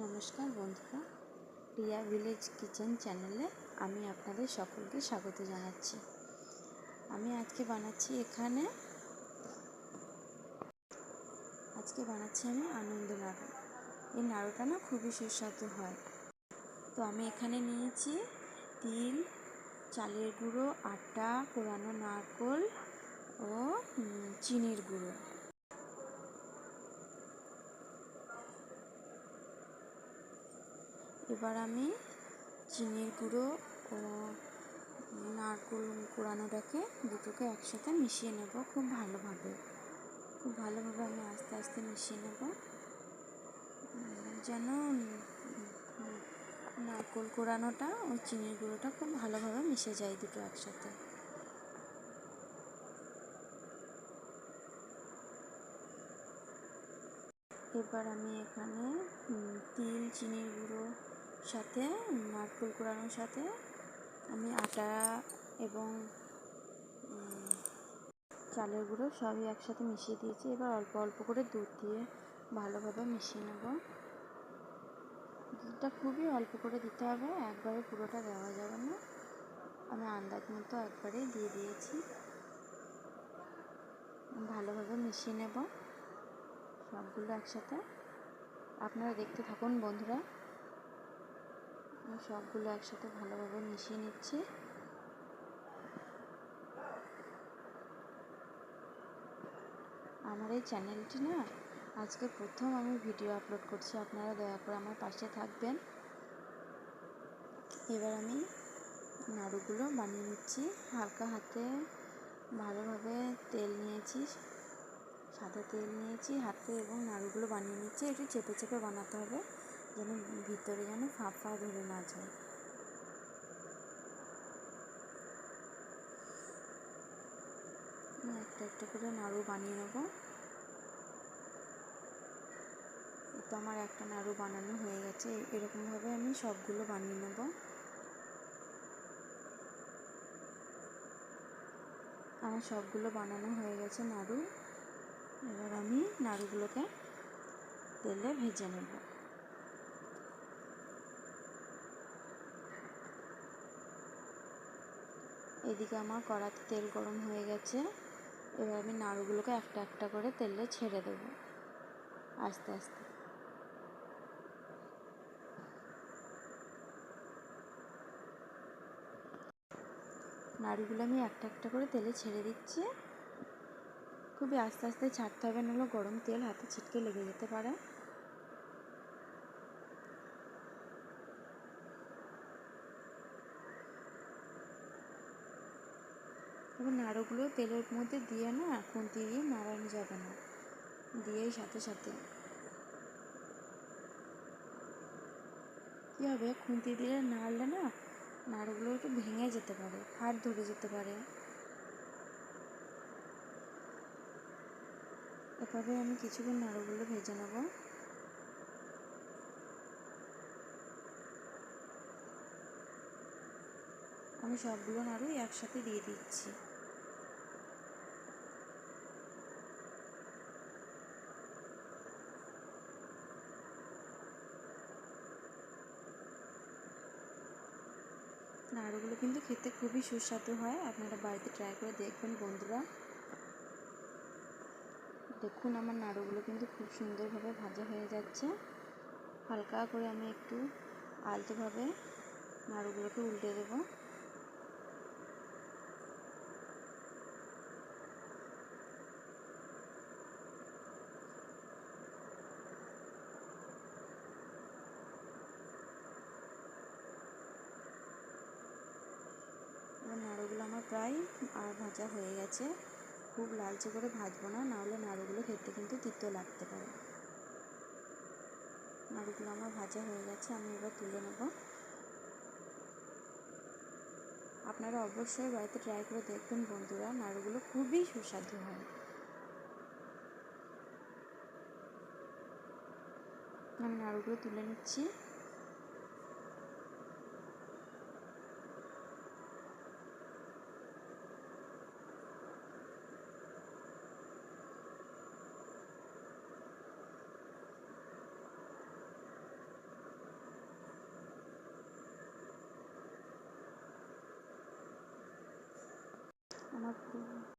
নমস্কার বন্ধুরা, Riya village kitchen চ্যানেলে আমি আপনাদের সকলকে স্বাগত জানাচ্ছি। আমি আজকে বানাচ্ছি এখানে, আজকে বানাচ্ছি আমি আনন্দ নাড়ু। এই নাড়ুটা না খুবই সুস্বাদু হয়। তো আমি এখানে নিয়েছি তিল, চালের গুঁড়ো, আটা, কোরানো নারকোল ও চিনির গুঁড়ো। এবার আমি চিনির গুঁড়ো ও নারকোল কোড়ানোটাকে দুটোকে একসাথে মিশিয়ে নেব খুব ভালোভাবে। খুব ভালোভাবে আমি আস্তে আস্তে মিশিয়ে নেব। যেন নারকোল কোড়ানোটা ও চিনির গুঁড়োটা খুব ভালোভাবে মিশে যায় দুটো একসাথে। এবার আমি এখানে তিল, চিনির গুঁড়ো সাথে, নারকেল কোড়ানোর সাথে আমি আটা এবং চালের গুঁড়ো সবই একসাথে মিশিয়ে দিয়েছি। এবার অল্প অল্প করে দুধ দিয়ে ভালোভাবে মিশিয়ে নেব। দুধটা খুবই অল্প করে দিতে হবে, একবারে পুরোটা দেওয়া যাবে না। আমি আন্দাজ মতো একবারেই দিয়ে দিয়েছি। ভালোভাবে মিশিয়ে নেব সবগুলো একসাথে। আপনারা দেখতে থাকুন বন্ধুরা। আমি সবগুলো একসাথে ভালোভাবে মিশিয়ে নিচ্ছি। আমার এই চ্যানেলটি না, আজকে প্রথম আমি ভিডিও আপলোড করছি, আপনারা দয়া করে আমার পাশে থাকবেন। এবার আমি নাড়ুগুলো বানিয়ে নিচ্ছি, হালকা হাতে ভালোভাবে তেল নিয়েছি, সাদা তেল নিয়েছি, হাতে এবং নাড়ুগুলো বানিয়ে নিচ্ছি, একটু চেপে চেপে বানাতে হবে। যেন ভিতরে যেন ফাঁপা ধরে না যায়। একটা একটা করে নাড়ু বানিয়ে নেব। তো আমার একটা নাড়ু বানানো হয়ে গেছে, এরকমভাবে আমি সবগুলো বানিয়ে নেব। আমার সবগুলো বানানো হয়ে গেছে নাড়ু। এবার আমি নাড়ুগুলোকে তেলে ভেজে নেব। এদিকে আমার কড়াতে তেল গরম হয়ে গেছে। এবার আমি নাড়ুগুলোকে একটা একটা করে তেলে ছেড়ে দেবো। আস্তে আস্তে। নাড়ুগুলো আমি একটা একটা করে তেলে ছেড়ে দিচ্ছি। খুবই আস্তে আস্তে ছাড়তে হবে, নাহলে গরম তেল হাতে ছিটকে লেগে যেতে পারে। এবার নাড়ুগুলো তেলের মধ্যে দিয়ে না খুন্তি দিয়ে নাড়ানো যাবে না। দিয়েই সাথে সাথে। কী হবে? খুন্তি দিয়ে নাড়লে না নাড়ুগুলো একটু ভেঙে যেতে পারে ফাট ধরে যেতে পারে। এভাবে আমি কিছুক্ষণ নাড়ুগুলো ভেজে নেব। আমি সবগুলো নাড়ু একসাথে দিয়ে দিচ্ছি। নাড়ুগুলো কিন্তু খেতে খুবই সুস্বাদু হয়। আপনারা বাড়িতে ট্রাই করে দেখবেন বন্ধুরা। দেখুন আমার নাড়ুগুলো কিন্তু খুব সুন্দরভাবে ভাজা হয়ে যাচ্ছে। হালকা করে আমি একটু আলতোভাবে নাড়ুগুলোকে উল্টে দেবো এবার নাড়ুগুলো আমার প্রায় আর ভাজা হয়ে গেছে। খুব লালচে করে ভাজবো না, নাহলে নাড়ুগুলো খেতে কিন্তু তিতো লাগতে পারে। নাড়ুগুলো আমার ভাজা হয়ে গেছে, আমি এবার তুলে নেব। আপনারা অবশ্যই বাড়িতে ট্রাই করে দেখবেন বন্ধুরা, নাড়ুগুলো খুবই সুস্বাদু হয়। আমি নাড়ুগুলো তুলে নিচ্ছি।